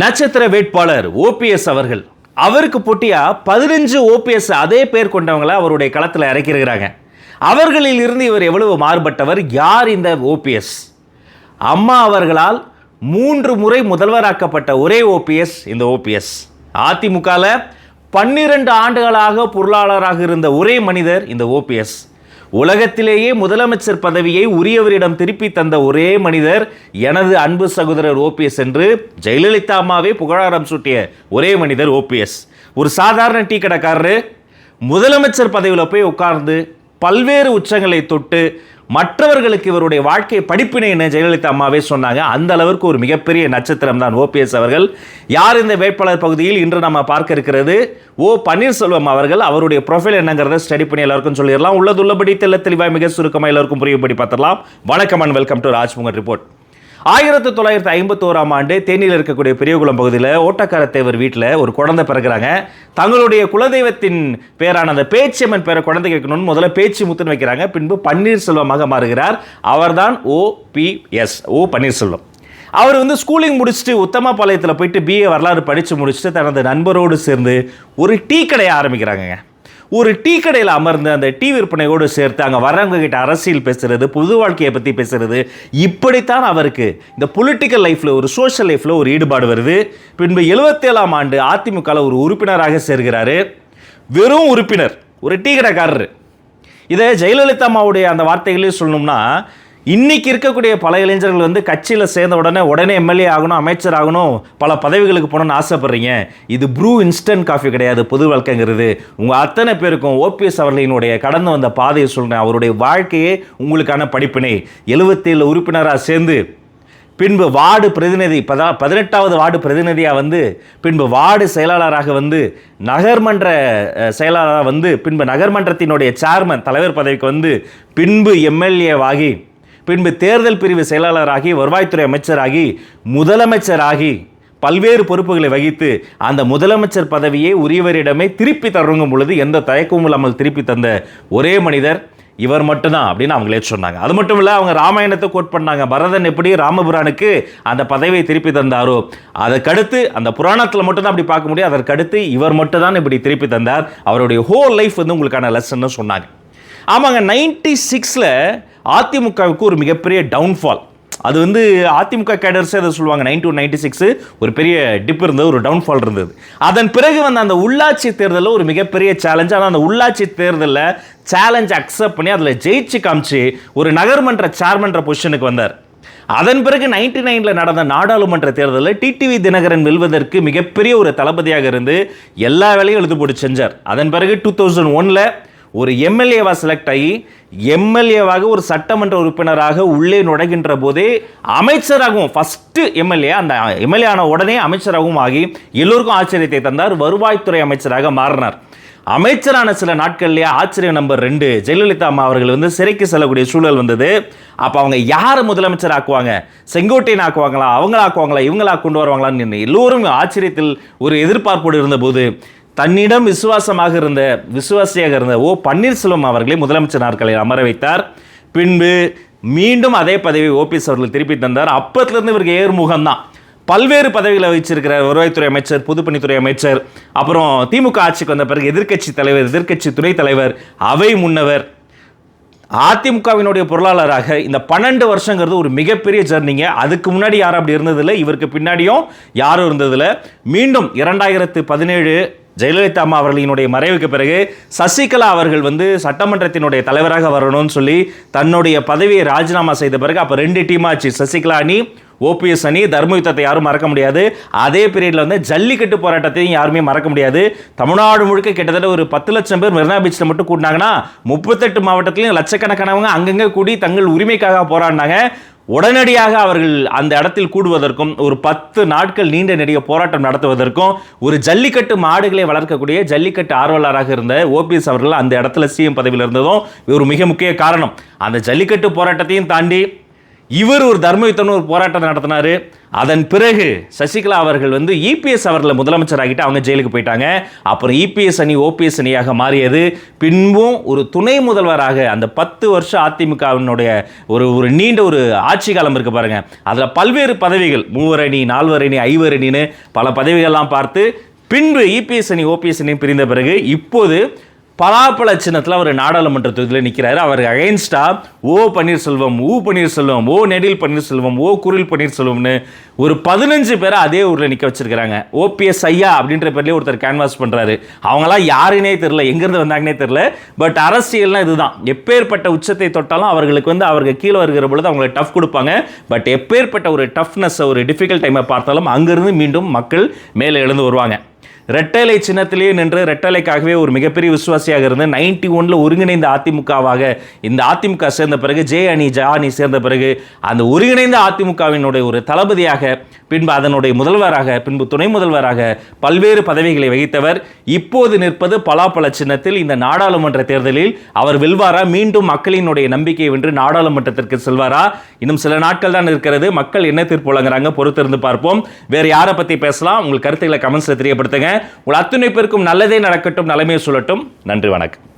நட்சத்திர வேட்பாளர் ஓபிஎஸ் அவர்கள். அவருக்கு போட்டியா பதினஞ்சு ஓபிஎஸ் அதே பேர் கொண்டவங்களை அவருடைய களத்தில் இறக்கியிருக்கிறாங்க. அவர்களில் இருந்து இவர் எவ்வளவு மாறுபட்டவர்? யார் இந்த ஓபிஎஸ் அம்மா அவர்களால் மூன்று முறை முதல்வராக்கப்பட்ட ஒரே ஓபிஎஸ் இந்த ஓபிஎஸ் அதிமுகவில் பன்னிரண்டு ஆண்டுகளாக பொருளாளராக இருந்த ஒரே மனிதர் இந்த ஓபிஎஸ் உலகத்திலேயே முதலமைச்சர் பதவியை உரியவரிடம் திருப்பி தந்த ஒரே மனிதர் எனது அன்பு சகோதரர் ஓபிஎஸ் என்று ஜெயலலிதா அம்மாவே புகழாரம் சூட்டிய ஒரே மனிதர் ஓபிஎஸ் ஒரு சாதாரண டீ கடைக்காரரு முதலமைச்சர் பதவியில் போய் உட்கார்ந்து பல்வேறு உச்சங்களை தொட்டு மற்றவர்களுக்கு இவருடைய வாழ்க்கை படிப்பினை என ஜெயலலிதா அம்மாவே சொன்னாங்க. அந்த அளவிற்கு ஒரு மிகப்பெரிய நட்சத்திரம் தான் ஓபிஎஸ் அவர்கள். யார் இந்த வேட்பாளர் பகுதியில்? இன்று நம்ம பார்க்க இருக்கிறது ஓ பன்னீர்செல்வம் அவர்கள். அவருடைய ப்ரொஃபைல் என்னங்கிறத ஸ்டடி பண்ணி எல்லாருக்கும் சொல்லிடலாம். உள்ளதுள்ளபடி தெல்ல தெளிவாக மிக சுருக்கமாக எல்லாருக்கும் புரியும்படி பார்த்துடலாம். வணக்கம் and welcome to Rajmugan report ஆயிரத்தி தொள்ளாயிரத்தி ஐம்பத்தோராம் ஆண்டு தேனியில் இருக்கக்கூடிய பெரியகுளம் பகுதியில் ஓட்டக்கார தேவர் வீட்டில் ஒரு குழந்தை பிறகுறாங்க தங்களுடைய குலதெய்வத்தின் பேரான அந்த பேச்சியம்மன் பேரை குழந்தை வைக்கணும்னு முதல்ல பேச்சு முத்துன்னு வைக்கிறாங்க. பின்பு பன்னீர்செல்வமாக மாறுகிறார். அவர்தான் O P S O Panneerselvam. அவர் வந்து ஸ்கூலிங் முடிச்சுட்டு உத்தமபாளையத்தில் போயிட்டு பிஏ வரலாறு படித்து முடிச்சுட்டு தனது நண்பரோடு சேர்ந்து ஒரு டீ கடையை ஆரம்பிக்கிறாங்கங்க. ஒரு டீ கடையில் அமர்ந்து அந்த டீ விற்பனையோடு சேர்த்து அங்கே வரவங்க கிட்ட அரசியல் பேசுறது பொது வாழ்க்கையை பற்றி பேசுறது இப்படித்தான் அவருக்கு இந்த பொலிட்டிக்கல் லைஃப்பில் ஒரு சோஷியல் லைஃப்பில் ஒரு ஈடுபாடு வருது. பின்பு எழுபத்தேழாம் ஆண்டு அதிமுகவில் ஒரு உறுப்பினராக சேர்கிறாரு. வெறும் உறுப்பினர் ஒரு டீ கடைக்காரர். இதை ஜெயலலிதா அம்மாவுடைய அந்த வார்த்தைகளே சொல்லணும்னா இன்னைக்கு இருக்கக்கூடிய பல இளைஞர்கள் வந்து கட்சியில் சேர்ந்த உடனே உடனே எம்எல்ஏ ஆகணும் அமைச்சர் ஆகணும் பல பதவிகளுக்கு போகணும்னு ஆசைப்பட்றீங்க. இது ப்ரூ இன்ஸ்டன்ட் காஃபி கிடையாது பொது வழக்கங்கிறது. உங்கள் அத்தனை பேருக்கும் ஓபிஎஸ் அவர்களினுடைய கடந்து வந்த பாதையை சொல்கிறேன் அவருடைய வாழ்க்கையே உங்களுக்கான படிப்பினை. எழுபத்தேழு உறுப்பினராக சேர்ந்து பின்பு வார்டு பிரதிநிதி பதா பதினெட்டாவது வார்டு பிரதிநிதியாக வந்து பின்பு வார்டு செயலாளராக வந்து நகர்மன்ற செயலாளராக வந்து பின்பு நகர்மன்றத்தினுடைய சேர்மன் தலைவர் பதவிக்கு வந்து பின்பு எம்எல்ஏவாகி பின்பு தேர்தல் பிரிவு செயலாளராகி வருவாய்த்துறை அமைச்சராகி முதலமைச்சராகி பல்வேறு பொறுப்புகளை வகித்து அந்த முதலமைச்சர் பதவியை உரியவரிடமே திருப்பி தருங்கும் பொழுது எந்த தயக்கமும் இல்லாமல் திருப்பி தந்த ஒரே மனிதர் இவர் மட்டும்தான் அப்படின்னு அவங்களே சொன்னாங்க. அது மட்டும் இல்லை அவங்க ராமாயணத்தை கோட் பண்ணாங்க. பரதன் எப்படி ராமபுரானுக்கு அந்த பதவியை திருப்பி தந்தாரோ அதற்கடுத்து அந்த புராணத்தில் மட்டும்தான் அப்படி பார்க்க முடியும். அதற்கடுத்து இவர் மட்டும்தான் இப்படி திருப்பி தந்தார். அவருடைய ஹோல் லைஃப் வந்து உங்களுக்கான லெசன்னு சொன்னாங்க. ஆமாங்க நைன்டி சிக்ஸில் அதிமுகவுக்கு ஒரு மிகப்பெரிய டவுன்ஃபால் அது வந்து அதிமுக கேடர்ஸே அதை சொல்லுவாங்க. நைன் டூ நைன்டி சிக்ஸ் ஒரு பெரிய டிப் இருந்தது ஒரு டவுன்ஃபால் இருந்தது. அதன் பிறகு வந்து அந்த உள்ளாட்சி தேர்தலில் ஒரு மிகப்பெரிய சேலஞ்ச் ஆனால் அந்த உள்ளாட்சி தேர்தலில் சேலஞ்ச் அக்செப்ட் பண்ணி அதில் ஜெயிச்சு காமிச்சு ஒரு நகர்மன்ற சேர்மன்ற பொசிஷனுக்கு வந்தார். அதன் பிறகு நைன்டி நைனில் நடந்த நாடாளுமன்ற தேர்தலில் டிடிவி தினகரன் வெல்வதற்கு மிகப்பெரிய ஒரு தளபதியாக இருந்து எல்லா வேலையும் எழுது போட்டு செஞ்சார். அதன் பிறகு டூ தௌசண்ட் ஒனில் ஒரு எம்எல்ஏவாக செலக்ட் ஆகி எம்எல்ஏவாக ஒரு சட்டமன்ற உறுப்பினராக உள்ளே நுழைகின்ற போதே அமைச்சராகவும் ஃபஸ்ட்டு எம்எல்ஏ அந்த எம்எல்ஏ ஆன உடனே அமைச்சராகவும் ஆகி எல்லோருக்கும் ஆச்சரியத்தை தந்தார் வருவாய்த்துறை அமைச்சராக மாறினார். அமைச்சரான சில நாட்கள்லேயே ஆச்சரியம் நம்பர் ரெண்டு ஜெயலலிதா அம்மா அவர்கள் வந்து சிறைக்கு செல்லக்கூடிய சூழல் வந்தது. அப்போ அவங்க யாரை முதலமைச்சர் ஆக்குவாங்க? செங்கோட்டையன் ஆக்குவாங்களா? அவங்கள ஆக்குவாங்களா? இவங்களா கொண்டு வருவாங்களான்னு எல்லோரும் ஆச்சரியத்தில் ஒரு எதிர்பார்ப்போடு இருந்தபோது தன்னிடம் விசுவாசமாக இருந்த விசுவாசியாக இருந்த ஓ பன்னீர்செல்வம் அவர்களை முதலமைச்சர் நாட்களில் அமர வைத்தார். பின்பு மீண்டும் அதே பதவி ஓபிஎஸ் அவர்கள் திருப்பி தந்தார். அப்பத்திலிருந்து இவருக்கு ஏர்முகம் தான். பல்வேறு பதவிகளை வச்சிருக்கிறார் வருவாய்த்துறை அமைச்சர் பொதுப்பணித்துறை அமைச்சர் அப்புறம் திமுக ஆட்சிக்கு வந்த பிறகு எதிர்க்கட்சி தலைவர் எதிர்க்கட்சி துணைத் தலைவர் அவை முன்னவர். அதிமுகவினுடைய பொருளாளராக இந்த பன்னெண்டு வருஷங்கிறது ஒரு மிகப்பெரிய ஜர்னிங்க அதுக்கு முன்னாடி யாரும் அப்படி இருந்ததில்லை. இவருக்கு பின்னாடியும் யாரும் இருந்ததில்லை. மீண்டும் இரண்டாயிரத்து பதினேழு ஜெயலலிதா அம்மா அவர்களினுடைய மறைவுக்கு பிறகு சசிகலா அவர்கள் வந்து சட்டமன்றத்தினுடைய தலைவராக வரணும்னு சொல்லி தன்னுடைய பதவியை ராஜினாமா செய்த பிறகு அப்போ ரெண்டு டீம் ஆச்சு. சசிகலா அணி ஓபிஎஸ் அணி தர்ம யுத்தத்தை யாரும் மறக்க முடியாது. அதே பீரியடில் வந்து ஜல்லிக்கட்டு போராட்டத்தையும் யாருமே மறக்க முடியாது. தமிழ்நாடு முழுக்க கிட்டத்தட்ட ஒரு பத்து லட்சம் பேர் மெரினா பீச்சில் மட்டும் கூட்டினாங்கன்னா முப்பத்தெட்டு மாவட்டத்திலையும் லட்சக்கணக்கானவங்க அங்கங்கே கூடி தங்கள் உரிமைக்காக போராடினாங்க. உடனடியாக அவர்கள் அந்த இடத்தில் கூடுவதற்கும் ஒரு பத்து நாட்கள் நீண்ட நெடிய போராட்டம் நடத்துவதற்கும் ஒரு ஜல்லிக்கட்டு மாடுகளை வளர்க்கக்கூடிய ஜல்லிக்கட்டு ஆர்வலராக இருந்த ஓபிஎஸ் அவர்கள் அந்த இடத்துல சிஎம் பதவியில் இருந்ததும் ஒரு மிக முக்கிய காரணம். அந்த ஜல்லிக்கட்டு போராட்டத்தையும் தாண்டி இவர் ஒரு தர்மயுத்தம்னு ஒரு போராட்டம் நடத்தினாரு. அதன் பிறகு சசிகலா அவர்கள் வந்து இபிஎஸ் அவர்களை முதலமைச்சராகிட்டு அவங்க ஜெயிலுக்கு போயிட்டாங்க. அப்புறம் இபிஎஸ் அணி ஓபிஎஸ் அணியாக மாறியது. பின்பும் ஒரு துணை முதல்வராக அந்த பத்து வருஷம் அதிமுகவினுடைய ஒரு ஒரு நீண்ட ஒரு ஆட்சி காலம் இருக்கு பாருங்க. அதில் பல்வேறு பதவிகள் மூவர் அணி நால்வர் அணி பல பதவிகள்லாம் பார்த்து பின்பு இபிஎஸ் அணி ஓபிஎஸ் அணி பிரிந்த பிறகு இப்போது பலாப்பழ சின்னத்தில் அவர் நாடாளுமன்ற தொகுதியில் நிற்கிறாரு அவருக்கு அகைன்ஸ்டா ஓ பன்னீர்செல்வம் ஊ பன்னீர்செல்வம் ஓ நெடில் பன்னீர்செல்வம் ஓ குரில் பன்னீர்செல்வம்னு ஒரு பதினஞ்சு பேரை அதே ஊரில் நிற்க வச்சிருக்கிறாங்க. ஓபிஎஸ் ஐயா அப்படின்ற பேர்லேயே ஒருத்தர் கேன்வாஸ் பண்ணுறாரு அவங்களாம் யாருன்னே தெரில எங்கேருந்து வந்தாங்கன்னே தெரில பட் அரசியல்னால் இதுதான். எப்பேற்பட்ட உச்சத்தை தொட்டாலும் அவர்களுக்கு வந்து அவர்கள் கீழே வருகிற பொழுது அவங்களுக்கு டஃப் கொடுப்பாங்க. பட் எப்பேற்பட்ட ஒரு டஃப்னஸ் ஒரு டிஃபிகல்ட் டைமை பார்த்தாலும் அங்கேருந்து மீண்டும் மக்கள் மேலே எழுந்து வருவாங்க. ரெட்டலை சின்னத்திலேயே நின்று ரெட்டலைக்காகவே ஒரு மிகப்பெரிய விசுவாசியாக இருந்து நைன்டி ஒனில் ஒருங்கிணைந்த அதிமுகவாக இந்த அதிமுக சேர்ந்த பிறகு ஜே அணி ஜா அணி சேர்ந்த பிறகு அந்த ஒருங்கிணைந்த அதிமுகவினுடைய ஒரு தளபதியாக பின்பு அதனுடைய முதல்வராக பின்பு துணை முதல்வராக பல்வேறு பதவிகளை வகித்தவர். இப்போது நிற்பது பலாப்பழ சின்னத்தில் இந்த நாடாளுமன்ற தேர்தலில் அவர் வெல்வாரா? மீண்டும் மக்களினுடைய நம்பிக்கையை வென்று நாடாளுமன்றத்திற்கு செல்வாரா? இன்னும் சில நாட்கள் தான் இருக்கிறது. மக்கள் என்ன தீர்ப்பு வழங்குறாங்க? பொறுத்திருந்து பார்ப்போம். வேறு யாரை பற்றி பேசலாம்? உங்கள் கருத்துக்களை கமெண்ட்ஸில் தெரியப்படுத்துங்க. உங்கள் அத்துணை பேருக்கும் நல்லதே நடக்கட்டும் நலமே சொல்லட்டும். நன்றி வணக்கம்.